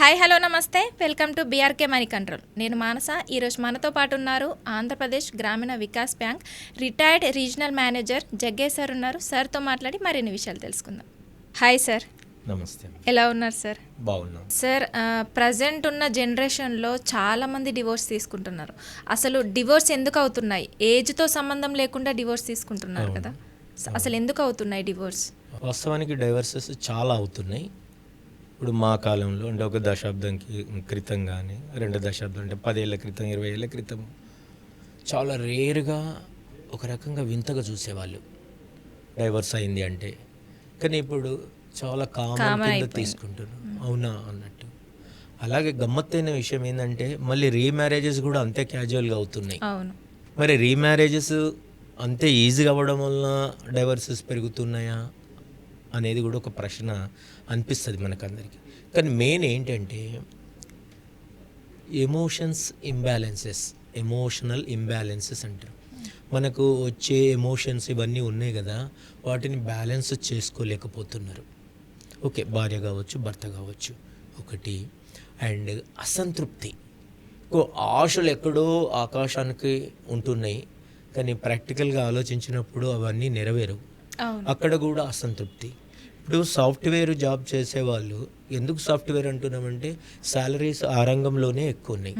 Hi hello నమస్తే. Welcome to BRK money control. నేను మానస. ఈరోజు మనతో పాటు ఉన్నారు Andhra Pradesh Grameena Vikas bank retired regional manager Jaggesh sir ఉన్నారు. సార్తో మాట్లాడి మరిన్ని విషయాలు తెలుసుకుందాం. Hi sir. నమస్తే ఎలా ఉన్నారు సార్? బాగున్నాం. సార్ ప్రజెంట్ ఉన్న జనరేషన్లో చాలామంది డివోర్స్ తీసుకుంటున్నారు. అసలు డివోర్స్ ఎందుకు అవుతున్నాయి? ఏజ్తో సంబంధం లేకుండా డివోర్స్ తీసుకుంటున్నారు కదా. అసలు ఎందుకు అవుతున్నాయి డివోర్స్? వాస్తవానికి డైవర్సెస్ చాలా అవుతున్నాయి. ఇప్పుడు మా కాలంలో అంటే ఒక దశాబ్దంకి క్రితం కానీ రెండు దశాబ్దం అంటే పదేళ్ళ క్రితం ఇరవై ఏళ్ళ క్రితం చాలా రేరుగా ఒక రకంగా వింతగా చూసేవాళ్ళు. డైవర్స్ అయింది అంటే. కానీ ఇప్పుడు చాలా కామన్ కింద తీసుకుంటున్నారు. అవునా అన్నట్టు. అలాగే గమ్మత్తైన విషయం ఏంటంటే మళ్ళీ రీమ్యారేజెస్ కూడా అంతే క్యాజువల్గా అవుతున్నాయి. మరి రీమ్యారేజెస్ అంతే ఈజీగా అవ్వడం వలన డైవర్సెస్ పెరుగుతున్నాయా? అనేది కూడా ఒక ప్రశ్న అనిపిస్తుంది మనకందరికీ. కానీ మెయిన్ ఏంటంటే ఎమోషన్స్ ఇంబ్యాలెన్సెస్ ఎమోషనల్ ఇంబ్యాలెన్సెస్ అంటారు. మనకు వచ్చే ఎమోషన్స్ ఇవన్నీ ఉన్నాయి కదా వాటిని బ్యాలెన్స్ చేసుకోలేకపోతున్నారు. ఓకే భార్య కావచ్చు భర్త కావచ్చు ఒకటి. అండ్ అసంతృప్తి. ఆశలు ఎక్కడో ఆకాశానికి ఉంటున్నాయి కానీ ప్రాక్టికల్గా ఆలోచించినప్పుడు అవన్నీ నెరవేరవు. అక్కడ కూడా అసంతృప్తి. ఇప్పుడు సాఫ్ట్వేర్ జాబ్ చేసేవాళ్ళు ఎందుకు సాఫ్ట్వేర్ అంటున్నామంటే శాలరీస్ ఆ రంగంలోనే ఎక్కువ ఉన్నాయి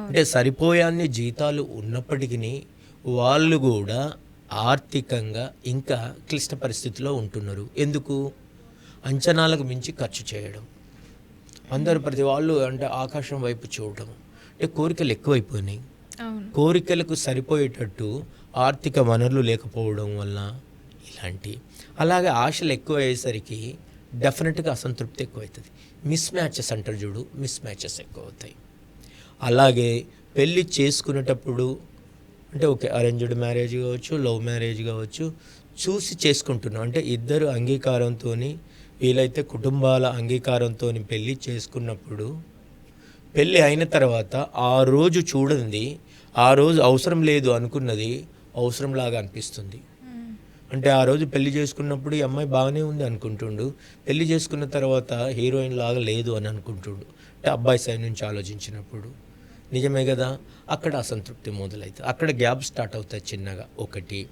అంటే సరిపోయాన్ని జీతాలు ఉన్నప్పటికీ వాళ్ళు కూడా ఆర్థికంగా ఇంకా క్లిష్ట పరిస్థితిలో ఉంటున్నారు. ఎందుకు? అంచనాలకు మించి ఖర్చు చేయడం. అందరు ప్రతి వాళ్ళు అంటే ఆకాశం వైపు చూడడం. అంటే కోరికలు ఎక్కువైపోయినాయి. కోరికలకు సరిపోయేటట్టు ఆర్థిక వనరులు లేకపోవడం వల్ల ఇలాంటి. అలాగే ఆశలు ఎక్కువ అయ్యేసరికి డెఫినెట్గా అసంతృప్తి ఎక్కువవుతుంది మిస్ మ్యాచెస్ అంటారు చూడు మిస్ మ్యాచెస్ ఎక్కువ అవుతాయి అలాగే పెళ్ళి చేసుకునేటప్పుడు అంటే ఓకే అరేంజ్డ్ మ్యారేజ్ కావచ్చు లవ్ మ్యారేజ్ కావచ్చు చూసి చేసుకుంటున్నాం. అంటే ఇద్దరు అంగీకారంతో వీలైతే కుటుంబాల అంగీకారంతో పెళ్ళి చేసుకున్నప్పుడు పెళ్ళి అయిన తర్వాత ఆ రోజు చూడండి ఆ రోజు అవసరం లేదు అనుకున్నది అవసరంలాగా అనిపిస్తుంది. అంటే ఆ రోజు పెళ్ళి చేసుకున్నప్పుడు ఈ అమ్మాయి బాగానే ఉంది అనుకుంటుండు. పెళ్ళి చేసుకున్న తర్వాత హీరోయిన్ లాగా లేదు అని అనుకుంటుండు. అంటే అబ్బాయి సైడ్ నుంచి ఆలోచించినప్పుడు. నిజమే కదా? అక్కడ అసంతృప్తి మొదలవుతుంది అక్కడ గ్యాప్ స్టార్ట్ అవుతుంది చిన్నగా. ఒకటి.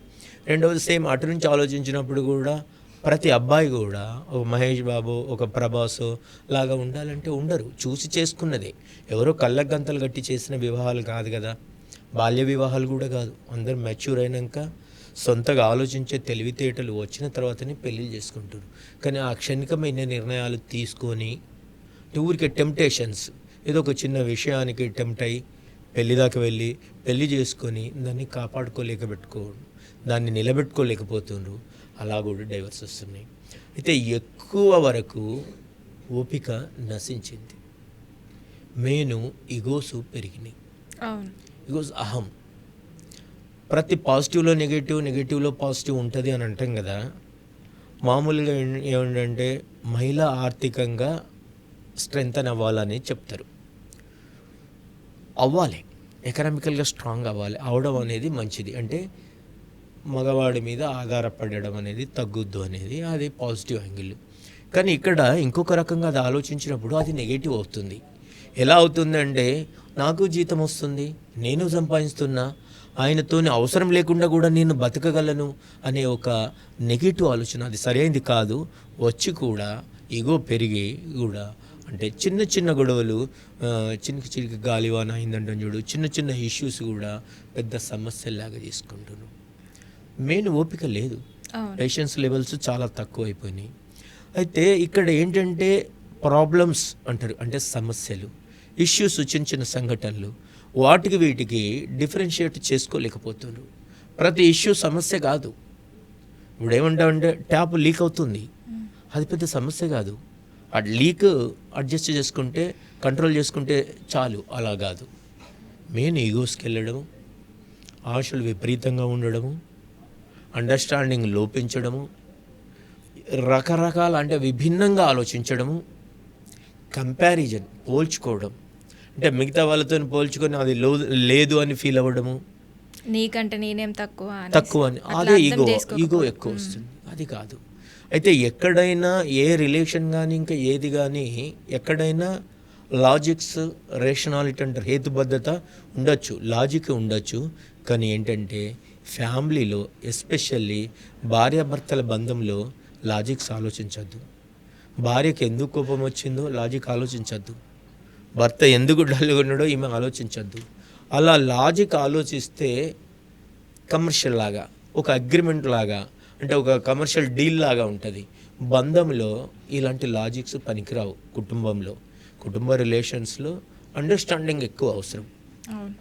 రెండవది సేమ్ అటు నుంచి ఆలోచించినప్పుడు కూడా ప్రతి అబ్బాయి కూడా ఒక మహేష్ బాబు ఒక ప్రభాస్ లాగా ఉండాలంటే ఉండరు. చూసి చేసుకున్నదే. ఎవరో కళ్ళ గంతలు కట్టి చేసిన వివాహాలు కాదు కదా? బాల్య వివాహాలు కూడా కాదు. అందరు మెచ్యూర్ అయినాక సొంతగా ఆలోచించే తెలివితేటలు వచ్చిన తర్వాతనే పెళ్ళిళ్ళు చేసుకుంటారు. కానీ ఆ క్షణికమైన నిర్ణయాలు తీసుకొని ఊరికే టెంప్టేషన్స్ ఏదో ఒక చిన్న విషయానికి టెంప్ట్ అయ్యి పెళ్ళి దాకా వెళ్ళి పెళ్ళి చేసుకొని దాన్ని కాపాడుకోలేకబెట్టుకోవడం దాన్ని నిలబెట్టుకోలేకపోతుండ్రు. అలా కూడా డైవర్స్ వస్తున్నాయి. అయితే ఎక్కువ వరకు ఓపిక నశించింది. మేను ఇగోసు పెరిగినాయి. బికాజ్ అహం. ప్రతి పాజిటివ్లో నెగిటివ్ నెగిటివ్లో పాజిటివ్ ఉంటుంది అని అంటాం కదా. మామూలుగా ఏమిటంటే మహిళ ఆర్థికంగా స్ట్రెంగ్త్ అవ్వాలని చెప్తారు. అవ్వాలి. ఎకనామికల్గా స్ట్రాంగ్ అవ్వాలి. అవడం అనేది మంచిది. అంటే మగవాడి మీద ఆధారపడడం అనేది తగ్గుద్దు అనేది అది పాజిటివ్ యాంగిల్ కానీ ఇక్కడ ఇంకొక రకంగా అది ఆలోచించినప్పుడు అది నెగిటివ్ అవుతుంది. ఎలా అవుతుందంటే నాకు జీతం వస్తుంది నేను సంపాదిస్తున్నా ఆయనతోని అవసరం లేకుండా కూడా నేను బతకగలను అనే ఒక నెగిటివ్ ఆలోచన అది సరైనది కాదు. వచ్చి కూడా ఇగో పెరిగి కూడా అంటే చిన్న చిన్న గొడవలు చిన్న చిన్న గాలివాన అయిందంటాం చూడు చిన్న చిన్న ఇష్యూస్ కూడా పెద్ద సమస్యలాగా తీసుకుంటున్నాను మెయిన్ ఓపిక లేదు. పేషెన్స్ లెవెల్స్ చాలా తక్కువ అయిపోయినాయి అయితే ఇక్కడ ఏంటంటే ప్రాబ్లమ్స్ అంటారు అంటే సమస్యలు ఇష్యూస్ చిన్న చిన్న సంఘటనలు వాటికి వీటికి డిఫరెన్షియేట్ చేసుకోలేకపోతున్నారు. ప్రతి ఇష్యూ సమస్య కాదు. ఇప్పుడు ఏమంటామంటే ట్యాప్ లీక్ అవుతుంది. అది పెద్ద సమస్య కాదు. ఆ లీక్ అడ్జస్ట్ చేసుకుంటే కంట్రోల్ చేసుకుంటే చాలు. అలా కాదు. మెయిన్ ఈగోస్కి వెళ్ళడము ఆశలు విపరీతంగా ఉండడము అండర్స్టాండింగ్ లోపించడము రకరకాల అంటే విభిన్నంగా ఆలోచించడము కంపారిజన్ పోల్చుకోవడం అంటే మిగతా వాళ్ళతో పోల్చుకొని అది లేదు అని ఫీల్ అవ్వడము? నీకంటే నేనేం తక్కువ. తక్కువ అని. అదే ఈగో ఈగో ఎక్కువ వస్తుంది. అది కాదు. అయితే ఎక్కడైనా ఏ రిలేషన్ కానీ ఇంకా ఏది కానీ ఎక్కడైనా లాజిక్స్ రేషనాలిటీ అంటారు హేతుబద్ధత ఉండొచ్చు. లాజిక్ ఉండొచ్చు. కానీ ఏంటంటే ఫ్యామిలీలో ఎస్పెషల్లీ భార్యాభర్తల బంధంలో లాజిక్స్ ఆలోచించద్దు. భార్యకి ఎందుకు కోపం వచ్చిందో లాజిక్ ఆలోచించద్దు. భర్త ఎందుకు డల్గా ఉన్నాడో ఈమె ఆలోచించద్దు. అలా లాజిక్ ఆలోచిస్తే కమర్షియల్ లాగా ఒక అగ్రిమెంట్ లాగా అంటే ఒక కమర్షియల్ డీల్ లాగా ఉంటుంది. బంధంలో ఇలాంటి లాజిక్స్ పనికిరావు కుటుంబంలో. కుటుంబ రిలేషన్స్లో అండర్స్టాండింగ్ ఎక్కువ అవసరం.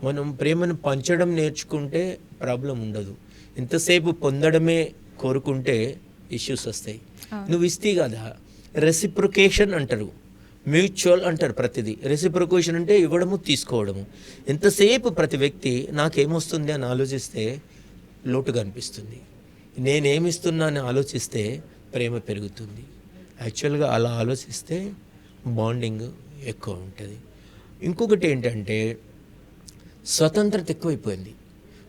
మనం ప్రేమను పంచడం నేర్చుకుంటే ప్రాబ్లం ఉండదు. ఎంతసేపు పొందడమే కోరుకుంటే ఇష్యూస్ వస్తాయి. నువ్వు ఇస్తే కదా రెసిప్రొకేషన్ అంటారు. మ్యూచువల్ అంటారు ప్రతిదీ. రెసిప్రొకేషన్ అంటే ఇవ్వడము తీసుకోవడము. ఎంతసేపు ప్రతి వ్యక్తి నాకేమొస్తుంది అని ఆలోచిస్తే లోటుగా అనిపిస్తుంది. నేనేమిస్తున్నా అని ఆలోచిస్తే ప్రేమ పెరుగుతుంది. యాక్చువల్గా అలా ఆలోచిస్తే బాండింగ్ ఎక్కువ ఉంటుంది. ఇంకొకటి ఏంటంటే స్వతంత్రత ఎక్కువైపోయింది.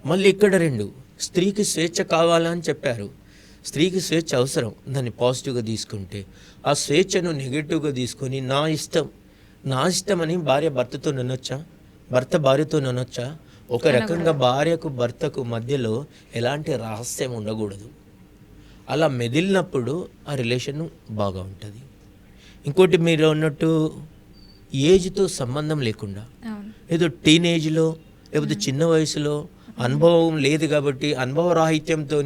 మళ్ళీ ఇక్కడ రెండు స్త్రీకి స్వేచ్ఛ కావాలని చెప్పారు. స్త్రీకి స్వేచ్ఛ అవసరం. దాన్ని పాజిటివ్గా తీసుకుంటే ఆ స్వేచ్ఛను నెగిటివ్గా తీసుకొని నా ఇష్టం నా ఇష్టం అని భార్య భర్తతో ననొచ్చా? భర్త భార్యతో ననొచ్చా? ఒక రకంగా భార్యకు భర్తకు మధ్యలో ఎలాంటి రహస్యం ఉండకూడదు. అలా మెదిలినప్పుడు ఆ రిలేషన్ బాగా ఉంటుంది. ఇంకోటి మీరు అన్నట్టు ఏజ్తో సంబంధం లేకుండా ఏదో టీనేజ్లో లేకపోతే చిన్న వయసులో అనుభవం లేదు కాబట్టి అనుభవ రాహిత్యంతో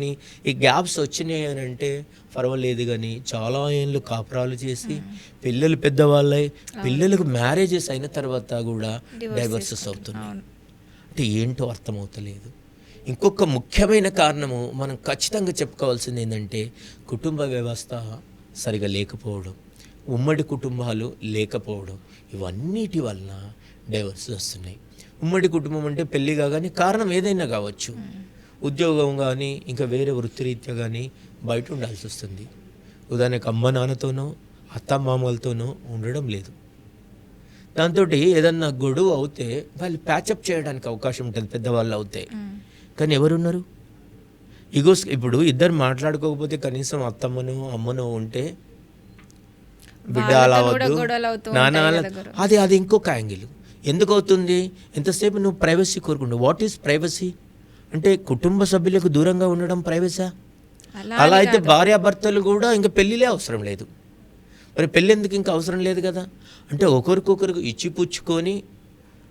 ఈ గ్యాప్స్ వచ్చినాయి అని అంటే పర్వాలేదు కానీ చాలా ఏళ్ళు కాపురాలు చేసి పిల్లలు పెద్దవాళ్ళై పిల్లలకు మ్యారేజెస్ అయిన తర్వాత కూడా డైవర్సెస్ అవుతున్నాయి. అంటే ఏంటో అర్థమవుతలేదు. ఇంకొక ముఖ్యమైన కారణము మనం ఖచ్చితంగా చెప్పుకోవాల్సింది ఏంటంటే కుటుంబ వ్యవస్థ సరిగా లేకపోవడం ఉమ్మడి కుటుంబాలు లేకపోవడం ఇవన్నిటి వలన డైవర్స్ వస్తున్నాయి. ఉమ్మడి కుటుంబం అంటే పెళ్ళి కాగానే కారణం ఏదైనా కావచ్చు. ఉద్యోగం కానీ ఇంకా వేరే వృత్తిరీత్యా కానీ బయట ఉండాల్సి వస్తుంది. ఉదాహరణకు అమ్మ నాన్నతోనో అత్త మామలతోనో ఉండడం లేదు. దాంతో ఏదన్నా గొడవ అవుతే వాళ్ళు ప్యాచప్ చేయడానికి అవకాశం ఉంటుంది పెద్దవాళ్ళు అవుతే. ఉమ్. కానీ ఎవరున్నారు? ఇగోస్ ఇప్పుడు ఇద్దరు మాట్లాడుకోకపోతే కనీసం అత్తమ్మను అమ్మను ఉంటే బిడ్డ అలా వాళ్ళతో కూడా వద్దు గొడవలు అవుతూ నాన్న. అది అది ఇంకొక యాంగిల్. ఎందుకు అవుతుంది ఎంతసేపు నువ్వు ప్రైవసీ కోరుకుంటావు? వాట్ ఈస్ ప్రైవసీ అంటే కుటుంబ సభ్యులకు దూరంగా ఉండడం ప్రైవసా? అలా అయితే. భార్యాభర్తలు కూడా ఇంకా పెళ్ళిలే అవసరం లేదు. మరి పెళ్ళి ఎందుకు ఇంకా అవసరం లేదు కదా? అంటే ఒకరికొకరికి ఇచ్చిపుచ్చుకొని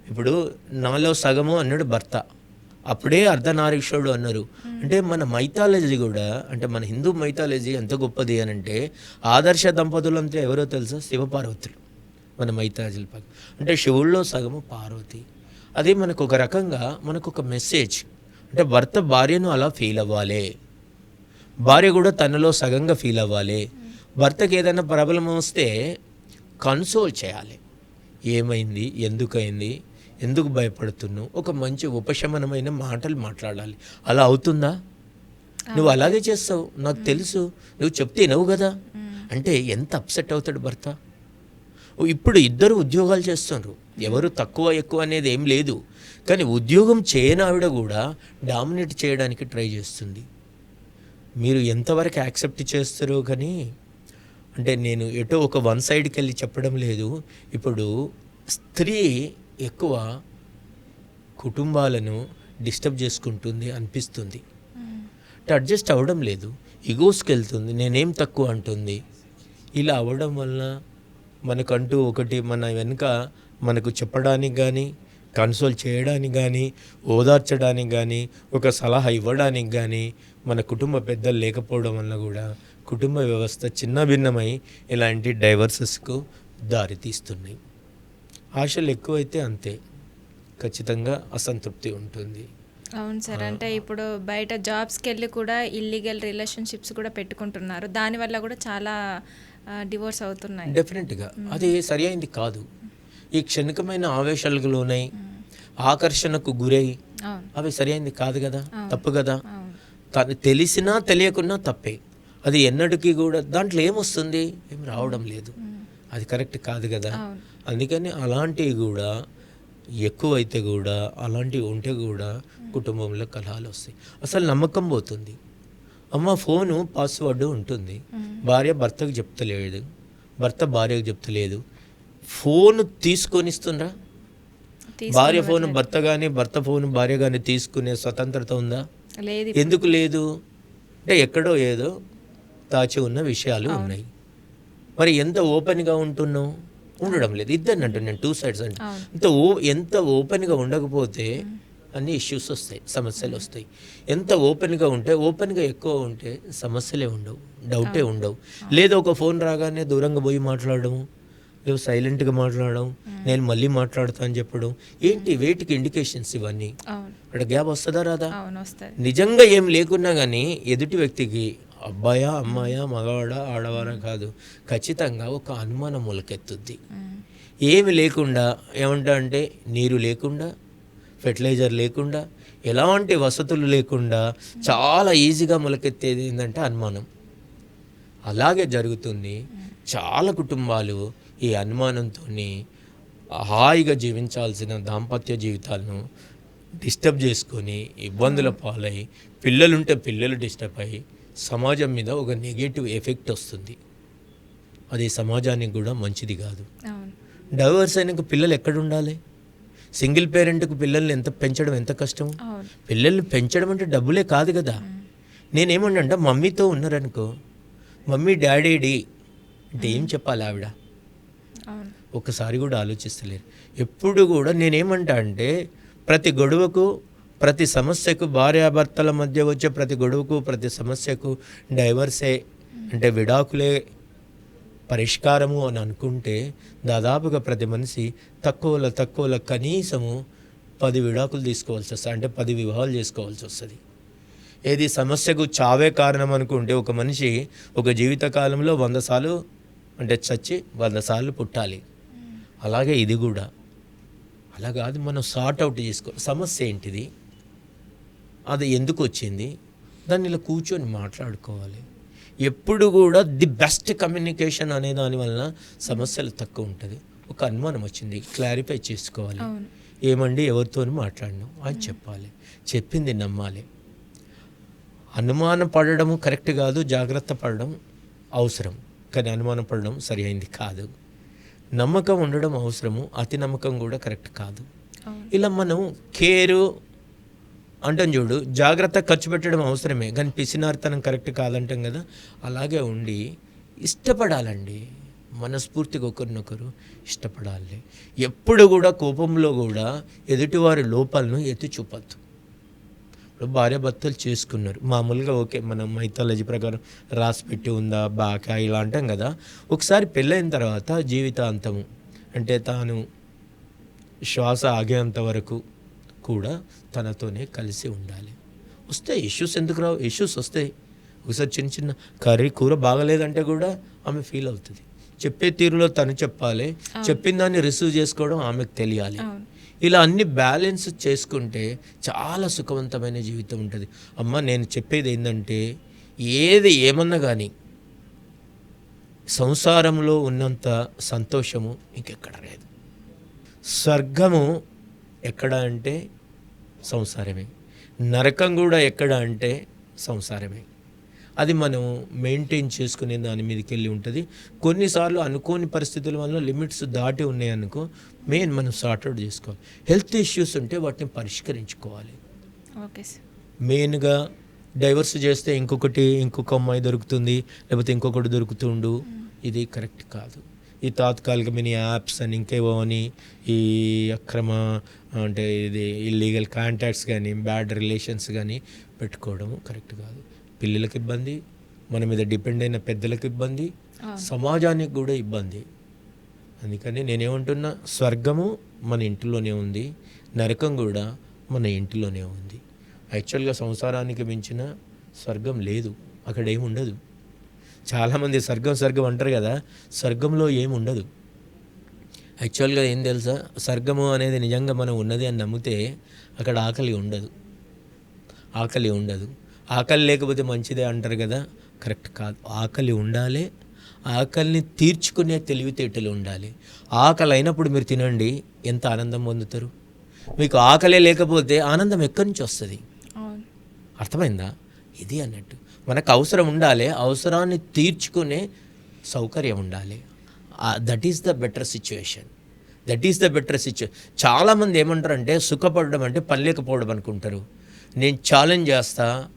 ఇప్పుడు నాలో సగము అన్నాడు భర్త. అప్పుడే అర్ధనారీశ్వరుడు అన్నారు. అంటే మన మైథాలజీ కూడా అంటే మన హిందూ మైథాలజీ ఎంత గొప్పది అని అంటే ఆదర్శ దంపతులు అంటే ఎవరో తెలుసా? శివపార్వతులు. మన ప్రకారం. అంటే శివుల్లో సగము పార్వతి. అది మనకు ఒక రకంగా మనకు ఒక మెసేజ్ అంటే భర్త భార్యను అలా ఫీల్ అవ్వాలి. భార్య కూడా తనలో సగంగా ఫీల్ అవ్వాలి. భర్తకి ఏదైనా ప్రాబ్లం వస్తే కన్సోల్ చేయాలి. ఏమైంది? ఎందుకైంది? ఎందుకు భయపడుతున్నావు? ఒక మంచి ఉపశమనమైన మాటలు మాట్లాడాలి. అలా అవుతుందా? నువ్వు అలాగే చేస్తావు. నాకు తెలుసు. నువ్వు చెప్తే వినవు కదా. అంటే ఎంత అప్సెట్ అవుతాడు భర్త? ఇప్పుడు ఇద్దరు ఉద్యోగాలు చేస్తున్నారు ఎవరు తక్కువ ఎక్కువ అనేది ఏం లేదు. కానీ ఉద్యోగం చేయని ఆవిడ కూడా డామినేట్ చేయడానికి ట్రై చేస్తుంది. మీరు ఎంతవరకు యాక్సెప్ట్ చేస్తారో కానీ అంటే నేను ఎటో ఒక వన్ సైడ్కి వెళ్ళి చెప్పడం లేదు. ఇప్పుడు స్త్రీ ఎక్కువ కుటుంబాలను డిస్టర్బ్ చేసుకుంటుంది అనిపిస్తుంది. అంటే అడ్జస్ట్ అవ్వడం లేదు. ఇగోస్కి వెళ్తుంది. నేనేం తక్కువ అంటుంది. ఇలా అవ్వడం వలన మనకంటూ ఒకటి మన వెనుక మనకు చెప్పడానికి కానీ కన్సోల్ చేయడానికి కానీ ఓదార్చడానికి కానీ ఒక సలహా ఇవ్వడానికి కానీ మన కుటుంబ పెద్దలు లేకపోవడం వల్ల కూడా కుటుంబ వ్యవస్థ చిన్న భిన్నమై ఇలాంటి డైవర్సెస్కు దారి తీస్తున్నాయి ఆశలు ఎక్కువైతే అంతే. ఖచ్చితంగా అసంతృప్తి ఉంటుంది. అవును సార్. అంటే ఇప్పుడు బయట జాబ్స్కి వెళ్ళి కూడా ఇల్లీగల్ రిలేషన్షిప్స్ కూడా పెట్టుకుంటున్నారు. దానివల్ల కూడా చాలా డివోర్స్ అవుతున్నాయి. డెఫినెట్గా అది సరి అయింది కాదు. ఈ క్షణికమైన ఆవేశాలకు లోనై ఆకర్షణకు గురై అవి సరి అయింది కాదు కదా. తప్పు కదా? తెలిసినా తెలియకున్నా తప్పే. అది ఎన్నటికీ కూడా దాంట్లో ఏమొస్తుంది? ఏం రావడం లేదు. అది కరెక్ట్ కాదు కదా? అందుకని అలాంటివి కూడా ఎక్కువైతే కూడా అలాంటివి ఉంటే కూడా కుటుంబంలో కలహాలు వస్తాయి. అసలు నమ్మకం పోతుంది. అమ్మ ఫోను పాస్వర్డ్ ఉంటుంది. భార్య భర్తకు చెప్తలేదు. భర్త భార్యకు చెప్తలేదు. ఫోన్ తీసుకొని ఇస్తుండ్రా భార్య ఫోన్ భర్త కానీ భర్త ఫోన్ భార్య కానీ తీసుకునే స్వతంత్రత ఉందా? లేదు ఎందుకు లేదు? అంటే ఎక్కడో ఏదో దాచి ఉన్న విషయాలు ఉన్నాయి. మరి ఎంత ఓపెన్గా ఉంటున్నావు? ఉండడం లేదు. ఇద్దరిని అంటున్నాను నేను టూ సైడ్స్ అంటే. ఎంత ఓ ఎంత ఓపెన్గా ఉండకపోతే అన్ని ఇష్యూస్ వస్తాయి సమస్యలు వస్తాయి. ఎంత ఓపెన్గా ఉంటే ఓపెన్గా ఎక్కువ ఉంటే సమస్యలే ఉండవు డౌటే ఉండవు. లేదా ఒక ఫోన్ రాగానే దూరంగా పోయి మాట్లాడడం లేదా సైలెంట్గా మాట్లాడడం నేను మళ్ళీ మాట్లాడతా అని చెప్పడం. ఏంటి వేటికి ఇండికేషన్స్ ఇవన్నీ? అక్కడ గ్యాప్ వస్తుందా రాదా? నిజంగా ఏం లేకున్నా కానీ ఎదుటి వ్యక్తికి అబ్బాయా అమ్మాయా మగవాడా ఆడవారా కాదు ఖచ్చితంగా ఒక అనుమానం మొలకెత్తుద్ది. ఏమి లేకుండా ఏమంటా అంటే నీరు లేకుండా ఫెర్టిలైజర్ లేకుండా ఎలాంటి వసతులు లేకుండా చాలా ఈజీగా మొలకెత్తేది ఏంటంటే అనుమానం. అలాగే జరుగుతుంది. చాలా కుటుంబాలు ఈ అనుమానంతో హాయిగా జీవించాల్సిన దాంపత్య జీవితాలను డిస్టర్బ్ చేసుకొని ఇబ్బందుల పాలై పిల్లలుంటే పిల్లలు డిస్టర్బ్ అయ్యి సమాజం మీద ఒక నెగటివ్ ఎఫెక్ట్ వస్తుంది. అది సమాజానికి కూడా మంచిది కాదు. డైవర్స్ అయినాక పిల్లలు ఎక్కడ ఉండాలి? సింగిల్ పేరెంట్కు పిల్లల్ని ఎంత పెంచడం ఎంత కష్టం? పిల్లల్ని పెంచడం అంటే డబ్బులే కాదు కదా. నేనేమన్నా మమ్మీతో ఉన్నారనుకో మమ్మీ డాడీ అంటే ఏం చెప్పాలి ఆవిడ? ఒకసారి కూడా ఆలోచిస్తలేరు. ఎప్పుడు కూడా నేనేమంటా అంటే ప్రతి గొడవకు ప్రతి సమస్యకు భార్యాభర్తల మధ్య వచ్చే ప్రతి గొడవకు ప్రతి సమస్యకు డైవర్సే అంటే విడాకులే పరిష్కారము అని అనుకుంటే దాదాపుగా ప్రతి మనిషి తక్కువలో తక్కువలో కనీసము పది విడాకులు తీసుకోవాల్సి వస్తుంది. అంటే పది వివాహాలు చేసుకోవాల్సి వస్తుంది. ఏది సమస్యకు చావే కారణం అనుకుంటే ఒక మనిషి ఒక జీవితకాలంలో వంద సార్లు అంటే చచ్చి వంద సార్లు పుట్టాలి. అలాగే ఇది కూడా. అలా కాదు మనం సార్ట్ అవుట్ చేసుకో సమస్య ఏంటిది? అది ఎందుకు వచ్చింది? దాన్ని ఇలా కూర్చొని మాట్లాడుకోవాలి. ఎప్పుడు కూడా ది బెస్ట్ కమ్యూనికేషన్ అనే దాని వలన సమస్యలు తక్కువ ఉంటుంది. ఒక అనుమానం వచ్చింది. క్లారిఫై చేసుకోవాలి. ఏమండి? ఎవరితో మాట్లాడను? అని చెప్పాలి. చెప్పింది నమ్మాలి. అనుమానం పడడము కరెక్ట్ కాదు. జాగ్రత్త పడడం అవసరం. కానీ అనుమానం పడడం సరి అయింది కాదు. నమ్మకం ఉండడం అవసరము. అతి నమ్మకం కూడా కరెక్ట్ కాదు. ఇలా మనం కేరు అంటాం చూడు జాగ్రత్త ఖర్చు పెట్టడం అవసరమే. కానీ పిసినార్తనం కరెక్ట్ కాదంటాం కదా. అలాగే ఉండి ఇష్టపడాలండి. మనస్ఫూర్తిగా ఒకరినొకరు ఇష్టపడాలి. ఎప్పుడు కూడా కోపంలో కూడా ఎదుటివారి లోపాలను ఎత్తి చూపద్దు. ఇప్పుడు భార్య భర్తలు చేసుకున్నారు. మామూలుగా ఓకే మనం మైథాలజీ ప్రకారం రాసి పెట్టి ఉందా బాకా ఇలా అంటాం కదా. ఒకసారి పెళ్ళైన తర్వాత జీవితాంతము అంటే తాను శ్వాస ఆగేంత వరకు కూడా తనతోనే కలిసి ఉండాలి. వస్తాయి ఇష్యూస్ ఎందుకు రావు? ఇష్యూస్ వస్తాయి ఒకసారి చిన్న చిన్న కర్రీ కూర బాగలేదంటే కూడా ఆమె ఫీల్ అవుతుంది. చెప్పే తీరులో తను చెప్పాలి. చెప్పిన దాన్ని రిసీవ్ చేసుకోవడం ఆమెకు తెలియాలి. ఇలా అన్ని బ్యాలెన్స్ చేసుకుంటే చాలా సుఖవంతమైన జీవితం ఉంటుంది. అమ్మ నేను చెప్పేది ఏంటంటే ఏది ఏమన్నా కానీ సంసారంలో ఉన్నంత సంతోషము ఇంకెక్కడ లేదు. స్వర్గము ఎక్కడ అంటే సంసారమే. నరకం కూడా ఎక్కడ అంటే సంసారమే. అది మనం మెయింటైన్ చేసుకునే దాని మీదకి వెళ్ళి ఉంటుంది. కొన్నిసార్లు అనుకోని పరిస్థితుల వల్ల లిమిట్స్ దాటి ఉన్నాయనుకో మెయిన్ మనం సార్ట్అవుట్ చేసుకోవాలి. హెల్త్ ఇష్యూస్ ఉంటే వాటిని పరిష్కరించుకోవాలి. Okay sir. మెయిన్గా డైవర్స్ చేస్తే ఇంకొకటి ఇంకొక అమ్మాయి దొరుకుతుంది లేకపోతే ఇంకొకటి దొరుకుతుండు ఇది కరెక్ట్ కాదు. ఈ తాత్కాలికమైన యాప్స్ అని ఇంకేవో అని ఈ అక్రమ అంటే ఇది ఇల్లీగల్ కాంటాక్ట్స్ కానీ బ్యాడ్ రిలేషన్స్ కానీ పెట్టుకోవడం కరెక్ట్ కాదు. పిల్లలకి ఇబ్బంది మన మీద డిపెండ్ అయిన పెద్దలకు ఇబ్బంది సమాజానికి కూడా ఇబ్బంది. అందుకని నేనేమంటున్నా స్వర్గము మన ఇంటిలోనే ఉంది నరకం కూడా మన ఇంటిలోనే ఉంది. యాక్చువల్గా సంసారానికి మించిన స్వర్గం లేదు అక్కడ ఏమి ఉండదు చాలామంది స్వర్గం స్వర్గం అంటారు కదా స్వర్గంలో ఏమి ఉండదు. యాక్చువల్గా ఏం తెలుసా స్వర్గము అనేది నిజంగా మనం ఉన్నది అని నమ్మితే అక్కడ ఆకలి ఉండదు. ఆకలి ఉండదు. ఆకలి లేకపోతే మంచిదే అంటారు కదా కరెక్ట్ కాదు. ఆకలి ఉండాలి ఆకలిని తీర్చుకునే తెలివితేటలు ఉండాలి. ఆకలి అయినప్పుడు మీరు తినండి ఎంత ఆనందం పొందుతారు? మీకు ఆకలే లేకపోతే ఆనందం ఎక్కడి నుంచి వస్తుంది? అర్థమైందా? ఇది అన్నట్టు. మనకు అవసరం ఉండాలి అవసరాన్ని తీర్చుకునే సౌకర్యం ఉండాలి. That is the better situation that is the better situation చాలామంది ఏమంటారంటే సుఖపడడం అంటే పని లేకపోవడం అనుకుంటారు. నేను ఛాలెంజ్ చేస్తా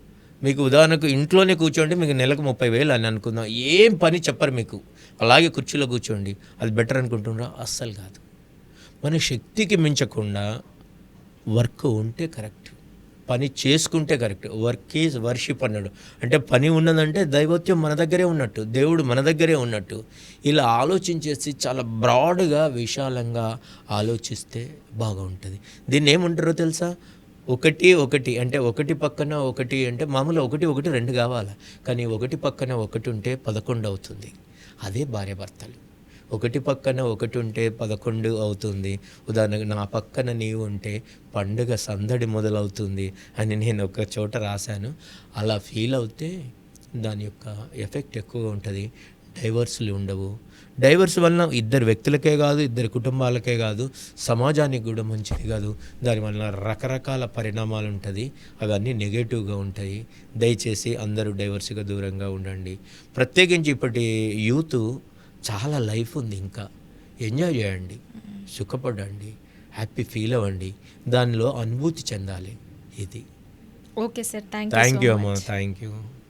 మీకు ఉదాహరణకు ఇంట్లోనే కూర్చోండి మీకు నెలకు ముప్పై వేలు అని అనుకుందాం. ఏం పని చెప్పరు మీకు. అలాగే కుర్చీలో కూర్చోండి అది బెటర్ అనుకుంటున్నారా? అస్సలు కాదు. మన శక్తికి మించకుండా వర్క్ ఉంటే కరెక్ట్ పని చేసుకుంటే కరెక్ట్. వర్క్ ఈజ్ వర్షిప్ అన్నాడు. అంటే పని ఉన్నదంటే దైవత్యం మన దగ్గరే ఉన్నట్టు దేవుడు మన దగ్గరే ఉన్నట్టు. ఇలా ఆలోచించేసి చాలా బ్రాడ్గా విశాలంగా ఆలోచిస్తే బాగుంటుంది. దీన్ని ఏమంటారో తెలుసా? ఒకటి ఒకటి అంటే ఒకటి పక్కన ఒకటి అంటే మామూలు ఒకటి ఒకటి రెండు కావాలి? కానీ ఒకటి పక్కన ఒకటి ఉంటే పదకొండు అవుతుంది. అదే భార్యాభర్తలు. ఒకటి పక్కన ఒకటి ఉంటే పదకొండు అవుతుంది. ఉదాహరణకు నా పక్కన నీవు ఉంటే పండుగ సందడి మొదలవుతుంది అని నేను ఒక చోట రాశాను. అలా ఫీల్ అవుతే దాని యొక్క ఎఫెక్ట్ ఎక్కువగా ఉంటుంది. డైవర్స్లు ఉండవు. డైవర్స్ వలన ఇద్దరు వ్యక్తులకే కాదు ఇద్దరు కుటుంబాలకే కాదు సమాజానికి కూడా మంచిది కాదు. దానివల్ల రకరకాల పరిణామాలు ఉంటుంది. అవన్నీ నెగటివ్గా ఉంటాయి దయచేసి అందరూ డైవర్స్గా దూరంగా ఉండండి. ప్రత్యేకించి ఇప్పటి యూత్ చాలా లైఫ్ ఉంది ఇంకా. ఎంజాయ్ చేయండి సుఖపడండి హ్యాపీ ఫీల్ అవ్వండి. దానిలో అనుభూతి చెందాలి ఇది. Okay sir thank thank you you అమ్మా థ్యాంక్ యూ